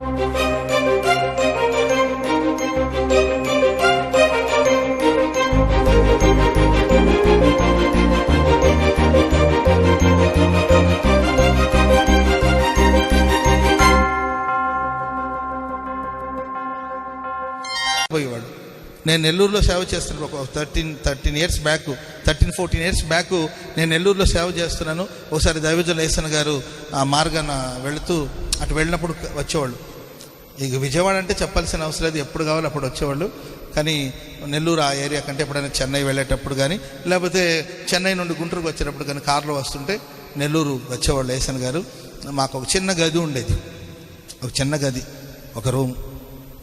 పోయేవాడు. నేను నెల్లూరులో సేవ చేస్తున్నాను ఒక thirteen thirteen years back thirteen fourteen years back నేను నెల్లూరులో సేవ చేస్తున్నాను. ఒకసారి దైవజుల ఏసన్ గారు ఆ మార్గాన వెళుతూ అటు వెళ్ళినప్పుడు వచ్చేవాళ్ళు. ఇక విజయవాడ అంటే చెప్పాల్సిన అవసరం లేదు. ఎప్పుడు కావాలి అప్పుడు వచ్చేవాళ్ళు. కానీ నెల్లూరు ఆ ఏరియా కంటే ఎప్పుడైనా చెన్నై వెళ్ళేటప్పుడు కానీ లేకపోతే చెన్నై నుండి గుంటూరుకు వచ్చేటప్పుడు కానీ కారులో వస్తుంటే నెల్లూరు వచ్చేవాళ్ళు ఏసన్ గారు. మాకు ఒక చిన్న గది ఉండేది. ఒక చిన్న గది. ఒక రూమ్.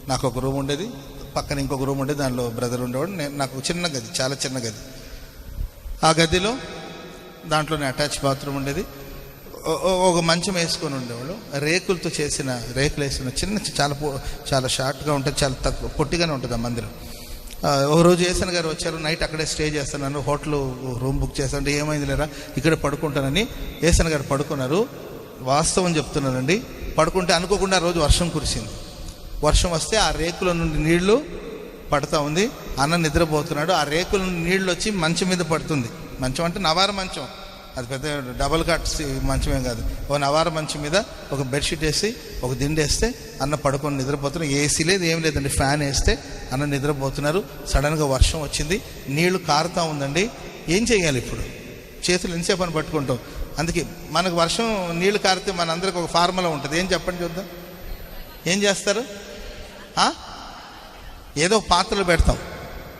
నాకు ఒక రూమ్ ఉండేది. పక్కన ఇంకొక రూమ్ ఉండేది. దానిలో బ్రదర్ ఉండేవాడు. నేను నాకు చిన్న గది. చాలా చిన్న గది. ఆ గదిలో దాంట్లోనే అటాచ్ బాత్రూమ్ ఉండేది. ఒక మంచం వేసుకొని ఉండేవాళ్ళు. రేకులతో చేసిన రేకులు వేసిన చిన్న చాలా చాలా షార్ట్గా ఉంటుంది చాలా తక్కువ పొట్టిగానే ఉంటుంది ఆ మందిరం. ఓ ఒక రోజు ఏసన్ గారు వచ్చారు నైట్ అక్కడే స్టే చేస్తున్నాను హోటల్ రూమ్ బుక్ చేస్తాను ఏమైంది లేరా? ఇక్కడ పడుకుంటానని ఏసన్ గారు పడుకున్నారు. వాస్తవం చెప్తున్నానండి పడుకుంటే అనుకోకుండా ఆ రోజు వర్షం కురిసింది. వర్షం వస్తే ఆ రేకుల నుండి నీళ్ళు పడతా ఉంది. అన్న నిద్రపోతున్నాడు. ఆ రేకుల నుండి నీళ్ళు వచ్చి మంచం మీద పడుతుంది. మంచం అంటే నవార మంచం. అది పెద్ద డబల్ కాట్ మంచమేం కాదు. ఒక నవార మంచం మీద ఒక బెడ్షీట్ వేసి ఒక దిండు వేస్తే అన్న పడుకొని నిద్రపోతున్నారు ఏసీ లేదు ఏం లేదండి. ఫ్యాన్ వేస్తే అన్న నిద్రపోతున్నారు. సడన్గా వర్షం వచ్చింది. నీళ్ళు కారుతా ఉందండి. ఏం చేయాలి ఇప్పుడు? చేతులు ఎంతసేపు అని పట్టుకుంటాం. అందుకే మనకు వర్షం నీళ్ళు కారితే మనందరికి ఒక ఫార్ములా ఉంటుంది. ఏం చెప్పండి చూద్దాం. ఏం చేస్తారు? ఏదో పాత్రలు పెడతాం.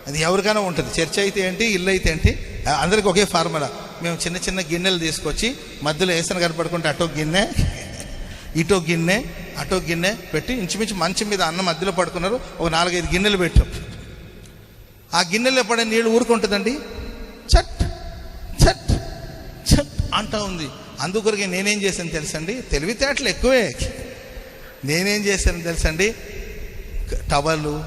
అది ఎవరికైనా ఉంటుంది. చర్చ అయితే ఏంటి ఇల్లు అయితే ఏంటి అందరికి ఒకే ఫార్ములా. మేము చిన్న చిన్న గిన్నెలు తీసుకొచ్చి మధ్యలో వేసిన కనపడుకుంటే అటో గిన్నె ఇటో గిన్నె అటో గిన్నె పెట్టి ఇంచుమించు మంచం మీద అన్నం మధ్యలో పడుకున్నారు. ఒక నాలుగైదు గిన్నెలు పెట్టాం. ఆ గిన్నెలో పడే నీళ్ళు ఊరుకుంటుందండి? చట్ చట్ చట్ అంటా ఉంది. అందుకొరికి నేనేం చేశాను తెలుసండి? తెలివితేటలు ఎక్కువే. నేనేం చేశాను తెలుసండి? టవలు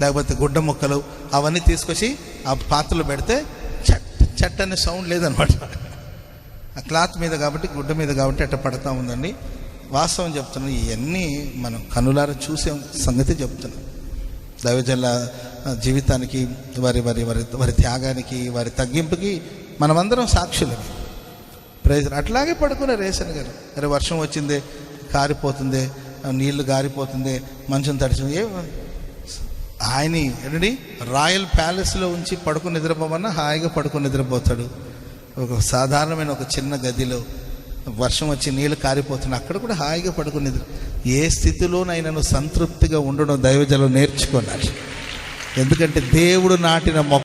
లేకపోతే గుడ్డ ముక్కలు అవన్నీ తీసుకొచ్చి ఆ పాత్రలో పెడితే చట్ అనే సౌండ్ లేదనమాట. ఆ క్లాత్ మీద కాబట్టి గుడ్డ మీద కాబట్టి అట్ట పడతా ఉందండి. వాస్తవం చెప్తున్నాను ఇవన్నీ మనం కనులార చూసే సంగతి చెప్తున్నాం. దైవజనుల జీవితానికి వారి వారి వారి వారి త్యాగానికి వారి తగ్గింపుకి మనమందరం సాక్షులమే ప్రైజ్ అట్లాగే పడుకున్నారు రేసన్ గారు. అరే వర్షం వచ్చిందే కారిపోతుందే నీళ్ళు గారిపోతుంది మంచం తడిచింది ఏ ఆయన ఏంటండి రాయల్ ప్యాలెస్లో ఉంచి పడుకుని నిద్రపోమన్నా హాయిగా పడుకుని నిద్రపోతాడు. ఒక సాధారణమైన ఒక చిన్న గదిలో వర్షం వచ్చి నీళ్ళు కారిపోతున్నా అక్కడ కూడా హాయిగా పడుకుని నిద్ర ఏ స్థితిలోనైనా సంతృప్తిగా ఉండడం దైవజలం నేర్చుకున్నాడు ఎందుకంటే దేవుడు నాటిన మొక్క